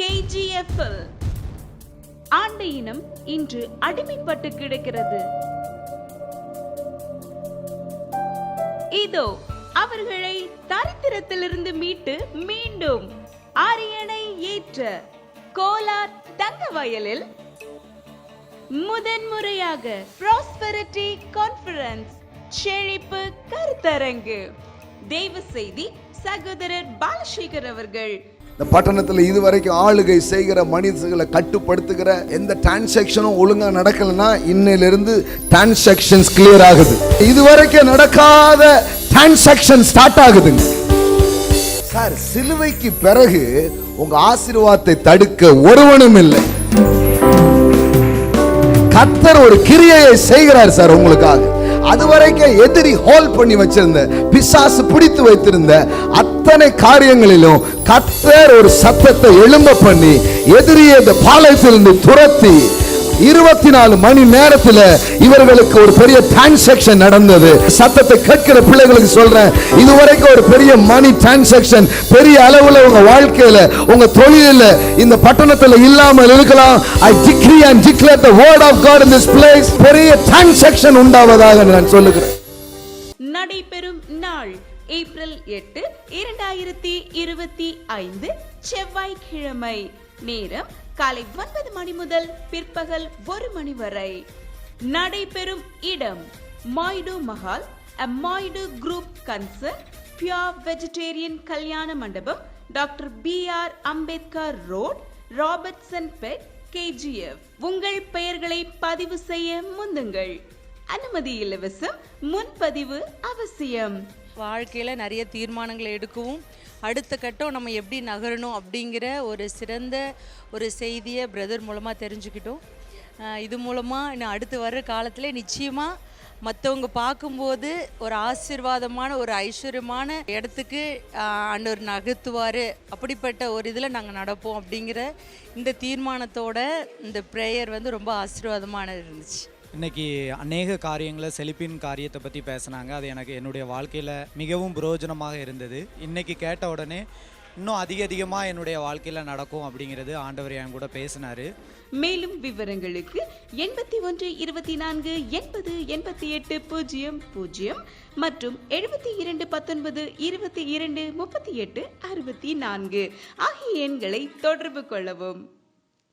கேஜிஎஃப்எல் ஆண்டு இனம் இன்று அடிமைப்பட்டு கிடக்கிறது. இதோ அவர்களை தரித்திரத்திலிருந்து மீட்டு மீண்டும் அரியணை ஏற்ற கோலார் தங்க வயலில் முதன்முறையாக ப்ராஸ்பெரிட்டி கான்ஃபரன்ஸ் செழிப்பு கருத்தரங்கு. தெய்வ செய்தி சகோதரர் பாலசேகர் அவர்கள் இந்த பட்டணத்தில் இதுவரைக்கும் ஆளுகை செய்கிற மனிதர்களை கட்டுப்படுத்துகிற எந்த டிரான்சாக்ஷனும் ஒழுங்காக நடக்கலைன்னா இன்னிலிருந்து டிரான்சாக்ஷன்ஸ் கிளியர் ஆகுது. இதுவரைக்கும் நடக்காத டிரான்சாக்ஷன் ஸ்டார்ட் ஆகுதுங்க. சார் சிலுவைக்கு பிறகு உங்க ஆசீர்வாதத்தை தடுக்க ஒருவனும் இல்லை. கத்தர் ஒரு கிரியையை செய்கிறார் சார் உங்களுக்காக. அது வரைக்கும் எதிரி ஹோல் பண்ணி வச்சிருந்த பிசாசு பிடித்து வைத்திருந்த அத்தனை காரியங்களிலும் கத்தர் ஒரு சத்தத்தை எழும்ப பண்ணி எதிரியை இந்த பாளையத்திலிருந்து துரத்தி இருபத்தி நாலு மணி நேரத்துல இவர்களுக்கு ஒரு பெரிய டிரான்சாக்ஷன் நடந்தது. சத்தத்தை கேட்கிற பிள்ளைகளுக்கு சொல்றேன். இதுவரைக்கும் ஒரு பெரிய மணி டிரான்சாக்ஷன் பெரிய அளவுல உங்க வாழ்க்கையில உங்க தொழிலில் இந்த பட்டணத்தில் இல்லாமல் இருக்கலாம். I decree and declare the word of God in this place பெரிய டிரான்சாக்ஷன் உண்டாவதாக நான் சொல்லுகிறேன். நடைபெறும் நாள். ஏப்ரல் எட்டு இரண்டாயிரத்தி இருபத்தி ஐந்து செவ்வாய்க்கிழமை. நேரம் காலை ஒன்பது மணி முதல் பிற்பகல் ஒரு மணி வரை. நடைபெறும் இடம் Maidu Mahal Maidu group concern pure vegetarian கல்யாண மண்டபம் doctor B R Ambedkar road Robertson Pet KGF உங்கள் பெயர்களை பதிவு செய்ய முந்துங்கள். அனுமதி இலவசம் முன்பதிவு அவசியம். வாழ்க்கையில் நிறைய தீர்மானங்களை எடுக்கவும் அடுத்த கட்டம் நம்ம எப்படி நகரணும் அப்படிங்கிற ஒரு சிறந்த ஒரு செய்தியை பிரதர் மூலமாக தெரிஞ்சுக்கிட்டோம். இது மூலமாக இன்னும் அடுத்து வர்ற காலத்தில் நிச்சயமாக மற்றவங்க பார்க்கும்போது ஒரு ஆசீர்வாதமான ஒரு ஐஸ்வர்யமான இடத்துக்கு அன்னொரு நகர்த்துவார். அப்படிப்பட்ட ஒரு இதில் நாங்கள் நடப்போம் அப்படிங்கிற இந்த தீர்மானத்தோட இந்த ப்ரேயர் வந்து ரொம்ப ஆசீர்வாதமானது இருந்துச்சு. இன்னைக்கு அநேக காரியங்களை செழிப்பின் காரியத்தை பற்றி பேசுனாங்க. அது எனக்கு என்னுடைய வாழ்க்கையில் மிகவும் பிரயோஜனமாக இருந்தது. இன்றைக்கி கேட்ட உடனே இன்னும் அதிக அதிகமாக என்னுடைய வாழ்க்கையில் நடக்கும் அப்படிங்கிறது ஆண்டவர் என் கூட பேசினார். மேலும் விவரங்களுக்கு எண்பத்தி ஒன்று இருபத்தி நான்கு எண்பது எண்பத்தி எட்டு பூஜ்ஜியம் பூஜ்ஜியம் மற்றும் எழுபத்தி இரண்டு பத்தொன்பது இருபத்தி இரண்டு முப்பத்தி எட்டு அறுபத்தி நான்கு ஆகிய எண்களை தொடர்பு கொள்ளவும்.